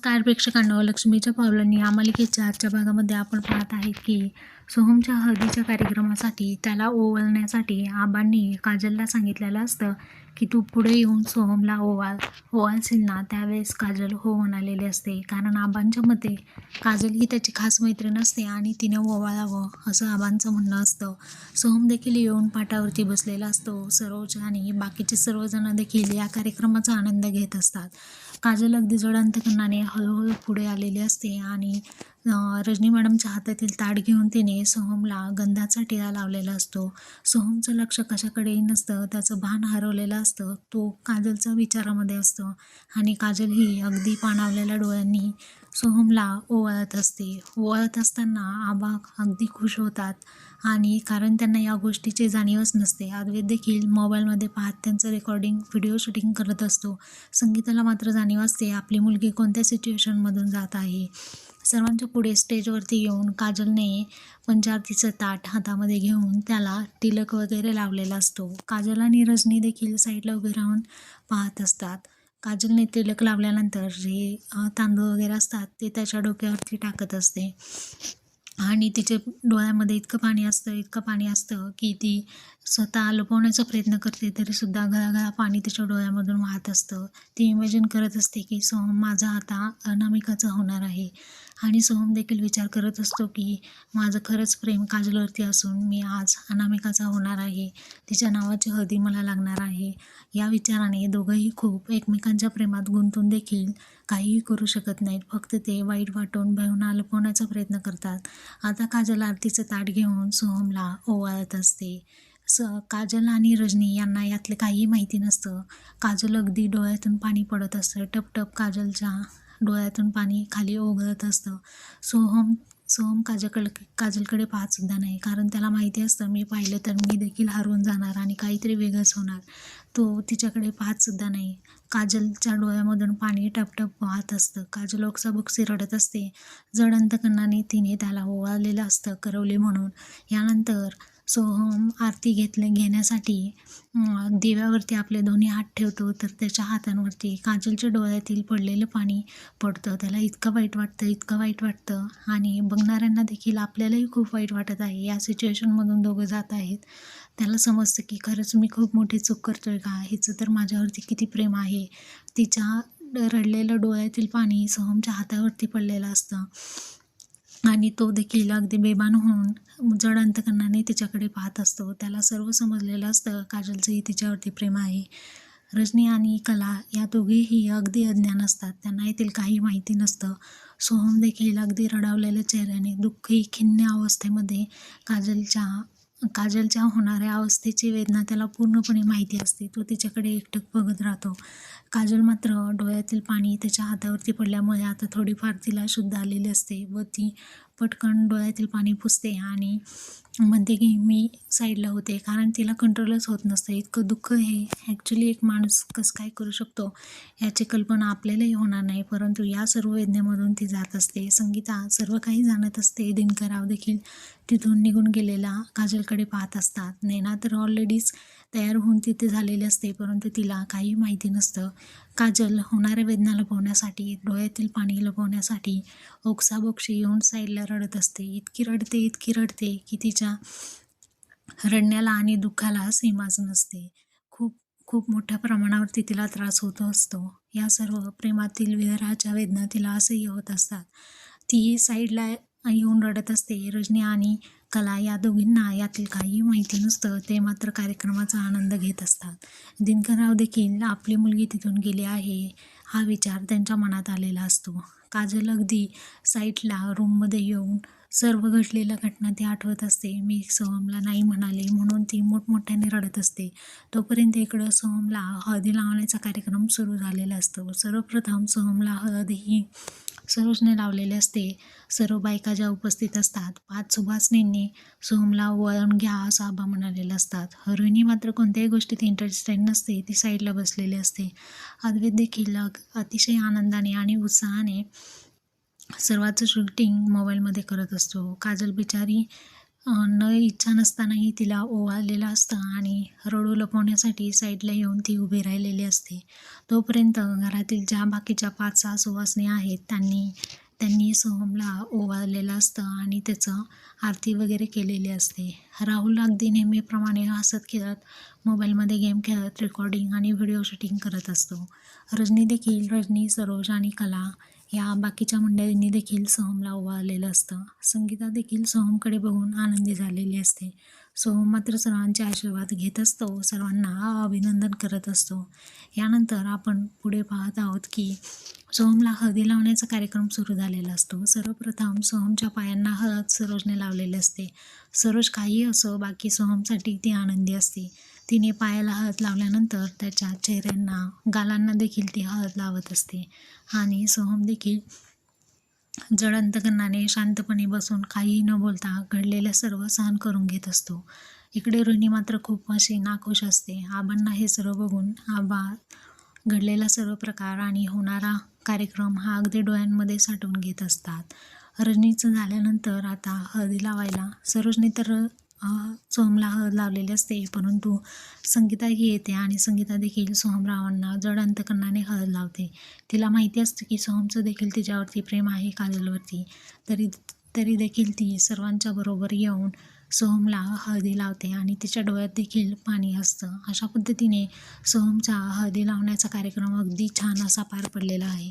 नमस्कार प्रेक्षकांनो लक्ष्मीच्या पावलांनी या मालिकेच्या आजच्या भागामध्ये आपण पाहत आहे की सोहमच्या हळदीच्या कार्यक्रमासाठी त्याला ओवळण्यासाठी आबांनी काजलला सांगितलेलं असतं की तू पुढे येऊन सोहमला ओवाळ ओवाळशील ना? त्यावेळेस काजल हो म्हणालेली असते. कारण आबांच्या मते काजल ही त्याची खास मैत्रीण असते आणि तिने ओवाळावं असं आबांचं म्हणणं असतं. सोहम देखील येऊन पाटावरती बसलेला असतो. सरोज आणि बाकीचे सर्वजण देखील या कार्यक्रमाचा आनंद घेत असतात. काजल अगदी जडांतकरणाने हळूहळू पुढे आलेली असते आणि रजनी मॅडमच्या हातातील ताट घेऊन तिने सोहमला गंधाचा टिळा लावलेला असतो. सोहमचं लक्ष कशाकडेही नसतं त्याचं भान हरवलेलं असतं तो काजलचा विचारामध्ये असतो आणि काजल ही अगदी पाणावलेल्या डोळ्यांनी सोहमला ओवाळत असते. ओवाळत असताना आबा अगदी खुश होतात आणि कारण त्यांना या गोष्टीची जाणीवच नसते. अद्वैत देखील मोबाईलमध्ये पाहत त्यांचं रेकॉर्डिंग व्हिडिओ शूटिंग करत असतो. संगीताला मात्र जाणीव असते आपली मुलगी कोणत्या सिच्युएशनमधून जात आहे? सर्वांच्या पुढे स्टेजवरती येऊन काजलने पंचारतीचं ताट हातामध्ये घेऊन त्याला तिलक वगैरे लावलेला असतो. काजल आणि रजनी देखील साईडला उभे राहून पाहत असतात. काजलने तिलक लावल्यानंतर जे तांदूळ वगैरे असतात ते त्याच्या डोक्यावरती टाकत असते. आणि तिचे डोळ्यामध्ये इतकं पाणी असतं इतकं पाणी असतं की ती स्वतः लपवण्याचा प्रयत्न करते तरीसुद्धा गळागळा पाणी तिच्या डोळ्यामधून वाहत असतं. ती इमॅजिन करत असते की सोहम माझा आता अनामिकाचा होणार आहे. आणि सोहम देखील विचार करत असतो की माझं खरंच प्रेम काजलवरती असून मी आज अनामिकाचा होणार आहे. तिच्या नावाची हळदी मला लागणार आहे. या विचाराने दोघंही खूप एकमेकांच्या प्रेमात गुंतून देखील काहीही करू शकत नाहीत. फक्त ते वाईट वाटून भयवना लपवण्याचा प्रयत्न करतात. आता काजल आरतीचं ताट घेऊन सोहमला ओवाळत असते. स काजल आणि रजनी यांना यातले काहीही माहिती नसतं. काजल अगदी डोळ्यातून पाणी पडत असतं. टपटप काजलच्या डोळ्यातून पाणी खाली ओघळत असतं. सोहम सोहम काजलकडे काजलकडे पाहतसुद्धा नाही. कारण त्याला माहिती असतं मी पाहिलं तर मी देखील हरवून जाणार आणि काहीतरी वेगळंच होणार. तो तिच्याकडे पाहतसुद्धा नाही. काजलच्या डोळ्यामधून पाणी टपटप वाहत असतं. काजल ओक्साबुक्सी रडत असते. जड अंतकरणाने तिने त्याला ओवाळलेलं असतं करवले म्हणून. यानंतर सोहम आरती घेतले घेण्यासाठी दिव्यावरती आपले दोन्ही हात ठेवतो तर त्याच्या हातांवरती काजलच्या डोळ्यातील पडलेलं पाणी पडतं. त्याला इतकं वाईट वाटतं इतकं वाईट वाटतं. आणि बघणाऱ्यांना देखील आपल्यालाही खूप वाईट वाटत आहे. या सिच्युएशनमधून दोघं जात आहेत. त्याला समजतं की खरंच मी खूप मोठी चूक करतोय का? हिचं तर माझ्यावरती किती प्रेम आहे? तिच्या रडलेलं डोळ्यातील पाणी सोहमच्या हातावरती पडलेलं असतं. आणि तो देखील अगदी बेबान होऊन जड अंतकरणाने तिच्याकडे पाहत असतो. त्याला सर्व समजलेलं असतं. काजलचंही तिच्यावरती प्रेम आहे. रजनी आणि कला या दोघेही अगदी अज्ञान असतात. त्यांना येथील काही माहिती नसतं. सोहम देखील अगदी रडावलेल्या चेहऱ्याने दुःखी खिन्न अवस्थेमध्ये काजलच्या काजलच्या होणाऱ्या अवस्थेची वेदना त्याला पूर्णपणे माहिती असते. तो तिच्याकडे एकटक बघत राहतो. काजल मात्र डोळ्यातील पाणी त्याच्या हातावरती पडल्यामुळे आता थोडीफार तिला शुद्ध आलेली असते व ती पटकन डोळ्यातील पाणी पुसते आणि म्हणते की मी साईडला होते कारण तिला कंट्रोलच होत नसतं. इतकं दुःख हे ॲक्च्युली एक माणूस कसं काय करू शकतो याची कल्पना आपल्यालाही होणार नाही. परंतु या सर्व वेदनेमधून ती जात असते. संगीता सर्व काही जाणत असते. दिनकराव देखील तिथून निघून गेलेला काजलकडे पाहत असतात. नैना तर ऑलरेडीच तयार होऊन तिथे झालेली असते परंतु तिला काही माहिती नसतं. काजल होणाऱ्या वेदना लपवण्यासाठी डोळ्यातील पाणी लपवण्यासाठी ओक्साबोक्षी येऊन साईडला रडत असते. इतकी रडते इतकी रडते की तिच्या रडण्याला आणि दुःखाला सीमाच नसते. खूप खूप मोठ्या प्रमाणावरती तिला त्रास होत असतो. या सर्व प्रेमातील विहराच्या वेदना तिला असह्य होत असतात. ती साईडला येऊन रडत असते. रजनी आणि कला या दोघींना यातील काही माहिती नसतं ते मात्र कार्यक्रमाचा आनंद घेत असतात. दिनकरराव देखील आपली मुलगी तिथून गेली आहे हा विचार त्यांच्या मनात आलेला असतो. काजल अगदी साईटला रूममध्ये येऊन सर्व घडलेल्या घटना ती आठवत असते. मी सोहमला नाही म्हणाले म्हणून ती मोठमोठ्याने रडत असते. तोपर्यंत इकडं सोहमला हळदी लावण्याचा कार्यक्रम सुरू झालेला असतो. सर्वप्रथम सोहमला हळद ही सरोजने लावलेले असते. सर्व बायका ज्या उपस्थित असतात पाच सुभासनींनी सोहमला वळण घ्या असं आबा म्हणालेले असतात. हरोहिनी मात्र कोणत्याही गोष्टीत इंटरेस्टेड नसते ती साईडला बसलेली असते. अद्वैत देखील अतिशय आनंदाने आणि उत्साहाने सर्वाचं शूटिंग मोबाईलमध्ये करत असतो. काजल बिचारी न इच्छा नसतानाही तिला ओवाळलेलं असतं आणि रडू लपवण्यासाठी साईडला येऊन ती उभी राहिलेली असते. तोपर्यंत घरातील ज्या बाकीच्या पाच सहा सुवासणी आहेत त्यांनी त्यांनी सोहमला ओवाळलेलं असतं आणि त्याचं आरती वगैरे केलेली असते. राहुल अगदी नेहमीप्रमाणे हसत खेळत मोबाईलमध्ये गेम खेळत रेकॉर्डिंग आणि व्हिडिओ शूटिंग करत असतो. रजनी देखील रजनी सरोज आणि कला या बाकीच्या मंडळींनी देखील सोहमला ओवाळलेलं असतं. संगीता देखील सोहमकडे बघून आनंदी झालेली असते. सोहम मात्र सर्वांचे आशीर्वाद घेत असतो. सर्वांना अभिनंदन करत असतो. यानंतर आपण पुढे पाहत आहोत की सोहमला हळदी लावण्याचा कार्यक्रम सुरू झालेला असतो. सर्वप्रथम सोहमच्या पायांना हळद सरोजने लावलेली असते. सरोज काही असो बाकी सोहमसाठी ती आनंदी असते. तिने पायाला हळद लावल्यानंतर त्याच्या चेहऱ्यांना गालांना देखील ती हळद लावत असते. आणि सोहम देखील जड शांतपणे बसून काहीही न बोलता घडलेलं सर्व सहन करून घेत असतो. इकडे रोहिणी मात्र खूप अशी नाखुश असते. आबांना हे सर्व बघून आबा घडलेला सर्व प्रकार आणि होणारा कार्यक्रम हा अगदी डोळ्यांमध्ये साठवून घेत असतात. रजनीचं झाल्यानंतर आता हळदी लावायला सरोजने तर सोहमला हळद लावलेली असते. परंतु संगीताही येते आणि संगीता देखील सोहमरावांना जड अंतकरणाने हळद लावते. तिला माहिती असतं की सोहमचं देखील तिच्यावरती प्रेम आहे काजलवरती. तरी तरी देखील ती सर्वांच्या बरोबर येऊन सोहमला हळदी लावते आणि तिच्या डोळ्यात देखील पाणी असतं. अशा पद्धतीने सोहमचा हळदी लावण्याचा कार्यक्रम अगदी छान असा पार पडलेला आहे.